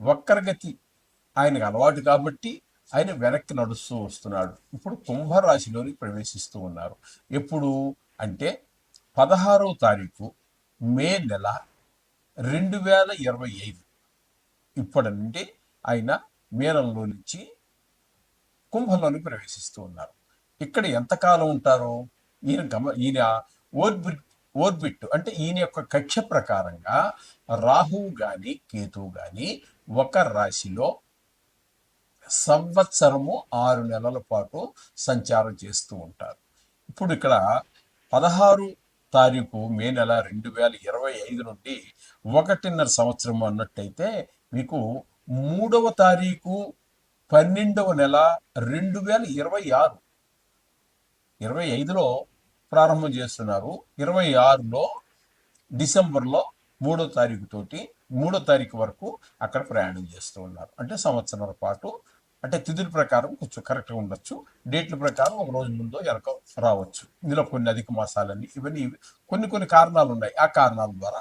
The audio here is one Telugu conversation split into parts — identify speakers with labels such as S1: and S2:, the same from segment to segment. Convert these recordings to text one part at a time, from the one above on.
S1: వక్రగతి ఆయనకు అలవాటు కాబట్టి ఆయన వెనక్కి నడుస్తూ వస్తున్నాడు. ఇప్పుడు కుంభరాశిలోని ప్రవేశిస్తూ ఉన్నారు. ఎప్పుడు అంటే పదహారవ తారీఖు మే నెల రెండు వేల ఇరవై ఐదు. ఇప్పటి నుండి ఆయన మేనంలో నుంచి కుంభంలోని ప్రవేశిస్తూ ఉన్నారు. ఇక్కడ ఎంతకాలం ఉంటారు? ఈయన గమ ఈయన ఓర్బిట్ ఓర్బిట్ అంటే ఈయన యొక్క కక్ష ప్రకారంగా రాహువు కానీ కేతువు కానీ ఒక రాశిలో సంవత్సరము ఆరు నెలల పాటు సంచారం చేస్తూ ఉంటారు. ఇప్పుడు ఇక్కడ పదహారు తారీఖు మే నెల రెండు వేల ఇరవై ఐదు నుండి ఒకటిన్నర సంవత్సరం అన్నట్టయితే మీకు మూడవ తారీఖు పన్నెండవ నెల రెండు వేల ఇరవై ఆరు. ఇరవై ఐదులో ప్రారంభం చేస్తున్నారు. ఇరవై ఆరులో డిసెంబర్లో మూడో తారీఖు తోటి మూడో తారీఖు వరకు అక్కడ ప్రయాణం చేస్తూ ఉన్నారు. అంటే సంవత్సరాల పాటు అంటే తిథుల ప్రకారం కొంచెం కరెక్ట్గా ఉండొచ్చు. డేట్ల ప్రకారం ఒక రోజు ముందో వెనక రావచ్చు. ఇందులో కొన్ని అధిక మాసాలన్నీ ఇవన్నీ కొన్ని కొన్ని కారణాలు ఉన్నాయి. ఆ కారణాల ద్వారా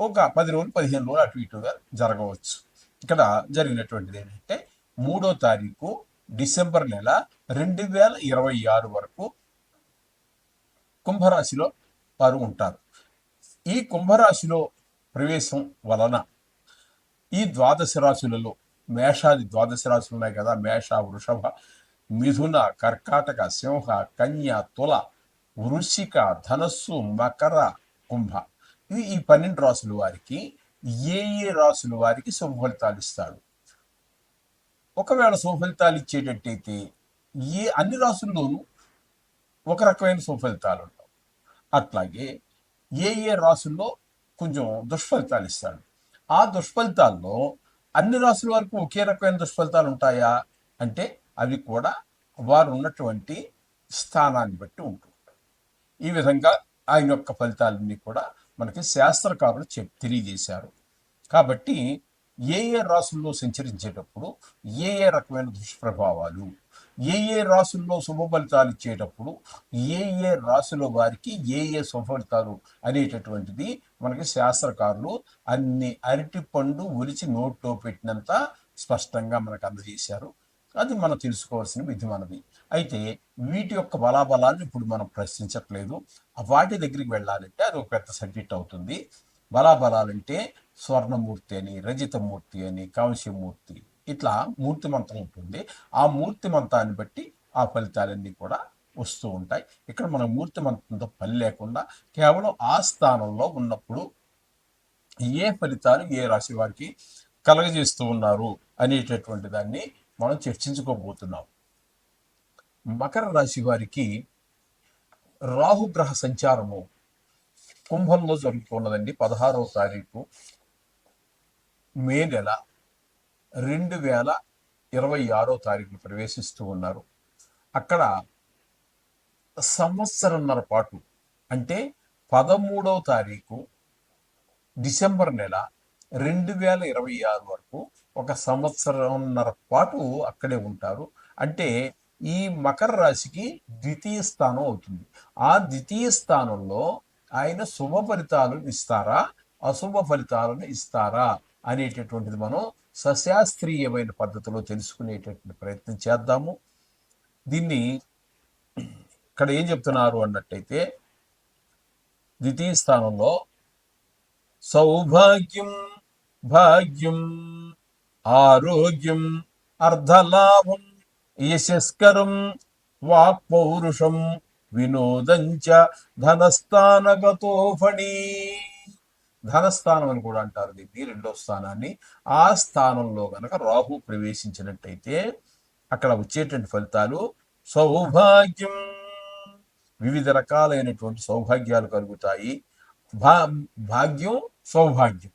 S1: ఒక పది రోజులు పదిహేను రోజులు అటు ఇటుగా జరగవచ్చు. ఇక్కడ జరిగినటువంటిది ఏంటంటే మూడో తారీఖు డిసెంబర్ నెల రెండు వేల ఇరవై ఆరు వరకు కుంభరాశిలో వారు ఉంటారు. ఈ కుంభరాశిలో ప్రవేశం వలన ఈ ద్వాదశ రాశులలో మేషాది ద్వాదశ రాశులు ఉన్నాయి కదా మేష వృషభ మిథున కర్కాటక సింహ కన్య తుల వృషిక ధనస్సు మకర కుంభ. ఇది ఈ పన్నెండు రాసుల వారికి ఏ ఏ రాసుల వారికి శుభఫలితాలు ఇస్తాడు ఒకవేళ శుభఫలితాలు ఇచ్చేటట్టయితే ఏ అన్ని రాసుల్లోనూ ఒక రకమైన శుభఫలితాలు అట్లాగే ఏ ఏ రాసుల్లో కొంచెం దుష్ఫలితాలు ఇస్తాడు ఆ దుష్ఫలితాల్లో అన్ని రాసుల వరకు ఒకే రకమైన దుష్ఫలితాలు ఉంటాయా? అంటే అవి కూడా వారు ఉన్నటువంటి స్థానాన్ని బట్టి ఉంటుంది ఈ విధంగా ఆయన యొక్క ఫలితాలన్నీ కూడా మనకి శాస్త్రకారులు చెప్ తెలియజేశారు. కాబట్టి ఏ ఏ రాసుల్లో సంచరించేటప్పుడు ఏ ఏ రకమైన దుష్ప్రభావాలు ఏ ఏ రాసుల్లో శుభ ఫలితాలు ఇచ్చేటప్పుడు ఏ ఏ రాసుల వారికి ఏ ఏ శుభ అనేటటువంటిది మనకి శాస్త్రకారులు అన్ని అరటి పండు ఒలిచి నోట్లో పెట్టినంత స్పష్టంగా మనకు అందజేశారు. అది మనం తెలుసుకోవాల్సిన విధి మనది అయితే వీటి యొక్క బలాబలాన్ని ఇప్పుడు మనం ప్రశ్నించట్లేదు. వాటి దగ్గరికి వెళ్ళాలంటే అది ఒక పెద్ద సబ్జెక్ట్ అవుతుంది. బలాబలాలంటే స్వర్ణమూర్తి అని రజితమూర్తి అని కాంస్యమూర్తి ఇట్లా మూర్తిమంతం ఉంటుంది. ఆ మూర్తిమంతాన్ని బట్టి ఆ ఫలితాలన్నీ కూడా వస్తూ ఉంటాయి. ఇక్కడ మన మూర్తిమంతంతో పని లేకుండా కేవలం ఆ స్థానంలో ఉన్నప్పుడు ఏ ఫలితాలు ఏ రాశి వారికి కలగజేస్తూ ఉన్నారు అనేటటువంటి దాన్ని మనం చర్చించుకోబోతున్నాం. మకర రాశి వారికి రాహుగ్రహ సంచారము కుంభంలో జరుగుతున్నదండి. పదహారవ తారీఖు మే నెల. రెండు వేల ఇరవై ఆరో తారీఖు ప్రవేశిస్తూ ఉన్నారు. అక్కడ సంవత్సరంన్నర పాటు అంటే పదమూడవ తారీఖు డిసెంబర్ నెల రెండు వేల ఇరవై ఆరు వరకు ఒక సంవత్సరంన్నర పాటు అక్కడే ఉంటారు. అంటే ఈ మకర రాశికి ద్వితీయ స్థానం అవుతుంది. ఆ ద్వితీయ స్థానంలో ఆయన శుభ ఫలితాలను ఇస్తారా అశుభ ఫలితాలను ఇస్తారా అనేటటువంటిది మనం సశాస్త్రీయమైన పద్ధతిలో తెలుసుకునేటటువంటి ప్రయత్నం చేద్దాము. దీన్ని ఇక్కడ ఏం చెప్తున్నారు అన్నట్టయితే ద్వితీయ స్థానంలో సౌభాగ్యం భాగ్యం ఆరోగ్యం అర్ధలాభం యశస్కరం వాక్పౌరుషం వినోదంచ ధనస్థానగతో ఫణీ ధనస్థానం అని కూడా అంటారు దీన్ని రెండో స్థానాన్ని. ఆ స్థానంలో గనక రాహు ప్రవేశించినట్టయితే అక్కడ వచ్చేటువంటి ఫలితాలు సౌభాగ్యం. వివిధ రకాలైనటువంటి సౌభాగ్యాలు కలుగుతాయి. భా భాగ్యం సౌభాగ్యం.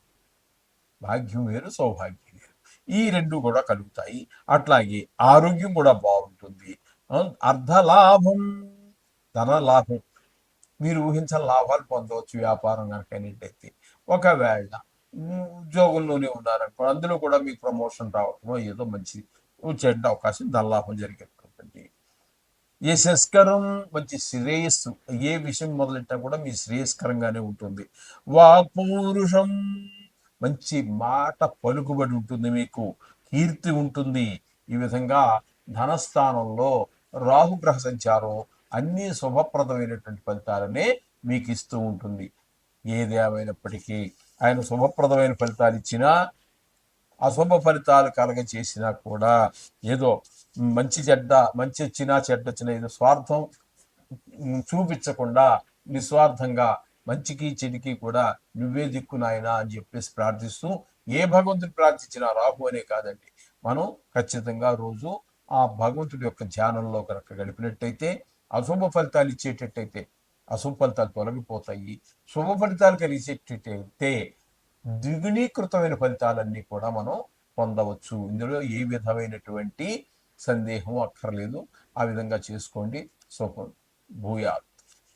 S1: భాగ్యం వేరు సౌభాగ్యం వేరు. ఈ రెండు కూడా కలుగుతాయి. అట్లాగే ఆరోగ్యం కూడా బాగుంటుంది. అర్ధలాభం ధన లాభం మీరు ఊహించిన లాభాలు పొందవచ్చు వ్యాపారం కనుక అయినట్టయితే. ఒకవేళ ఉద్యోగంలోనే ఉన్నారనుకో అందులో కూడా మీకు ప్రమోషన్ రావటమో ఏదో మంచి చెడ్డ అవకాశం దల్లాభం లాభం ఏ శస్కరం మంచి శ్రేయస్సు ఏ విషయం మొదలెట్టా కూడా మీ శ్రేయస్కరంగానే ఉంటుంది. వాక్పౌరుషం మంచి మాట పలుకుబడి ఉంటుంది మీకు కీర్తి ఉంటుంది. ఈ విధంగా ధనస్థానంలో రాహుగ్రహ సంచారం అన్ని శుభప్రదమైనటువంటి ఫలితాలనే మీకు ఇస్తూ ఉంటుంది. ఏది ఏమైనప్పటికీ ఆయన శుభప్రదమైన ఫలితాలు ఇచ్చినా అశుభ ఫలితాలు కలగ చేసినా కూడా ఏదో మంచి చెడ్డ మంచి వచ్చినా చెడ్డ వచ్చినా ఏదో స్వార్థం చూపించకుండా నిస్వార్థంగా మంచికి చెడికి కూడా నువ్వే దిక్కు నాయనా అని చెప్పేసి ప్రార్థిస్తూ ఏ భగవంతుని ప్రార్థించినా రాహు అనే కాదండి. మనం ఖచ్చితంగా రోజు ఆ భగవంతుడి యొక్క ధ్యానంలో కనుక గడిపినట్టయితే అశుభ ఫలితాలు ఇచ్చేటట్టయితే అశుభ ఫలితాలు తొలగిపోతాయి. శుభ ఫలితాలు కలిగేటట్టయితే ద్విగుణీకృతమైన ఫలితాలన్నీ కూడా మనం పొందవచ్చు. ఇందులో ఏ విధమైనటువంటి సందేహం అక్కర్లేదు. ఆ విధంగా చేసుకోండి. శుభ. భూయాలు